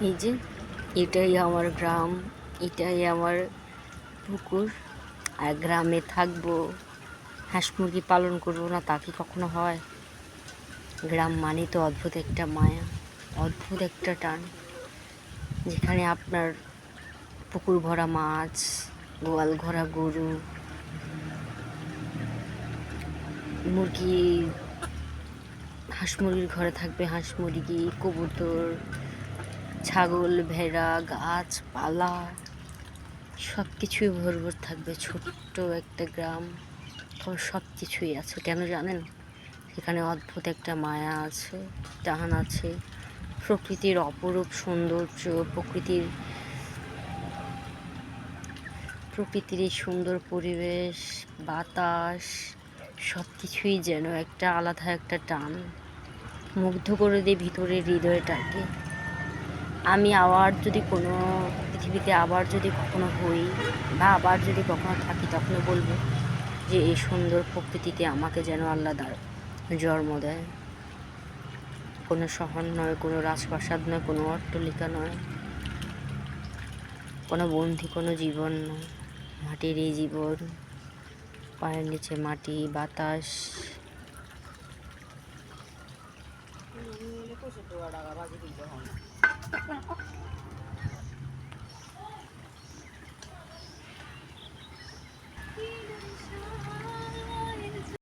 এই যে, এটাই আমার গ্রাম, এটাই আমার পুকুর, আর গ্রামে থাকব, হাঁস মুরগি পালন করব না তা কি কখনো হয়? গ্রাম মানে তো অদ্ভুত একটা মায়া, অদ্ভুত একটা টান, যেখানে আপনার পুকুর ভরা মাছ, গোয়াল ভরা গরু, মুরগি, হাঁস মুরগির ঘরে থাকবে হাঁস মুরগি, কবুতর ছাগল, ভেড়া গাছপালা সব কিছুই ভোর ভোর থাকবে। ছোট্ট একটা গ্রাম, তবে সব কিছুই আছে, কেন জানেন? সেখানে অদ্ভুত একটা মায়া আছে, টান আছে, প্রকৃতির অপরূপ সৌন্দর্য, প্রকৃতির প্রকৃতির এই সুন্দর পরিবেশ, বাতাস সব কিছুই যেন একটা আলাদা একটা টান, মুগ্ধ করে দেয় ভিতরের হৃদয়টাকে। আমি আবার যদি কোনো পৃথিবীতে আবার যদি কখনো হই বা আবার যদি কখনো থাকি, তখনও বলব যে এই সুন্দর প্রকৃতিতে আমাকে যেন আল্লাহ দাঁড় জন্ম দেয়। কোনো শহর নয়, কোনো রাজপ্রাসাদ নয়, কোনো অট্টলিকা নয়, কোনো বন্ধি, কোনো জীবন নয়। মাটির এই জীবন, পায়ের নিচে মাটি, বাতাস।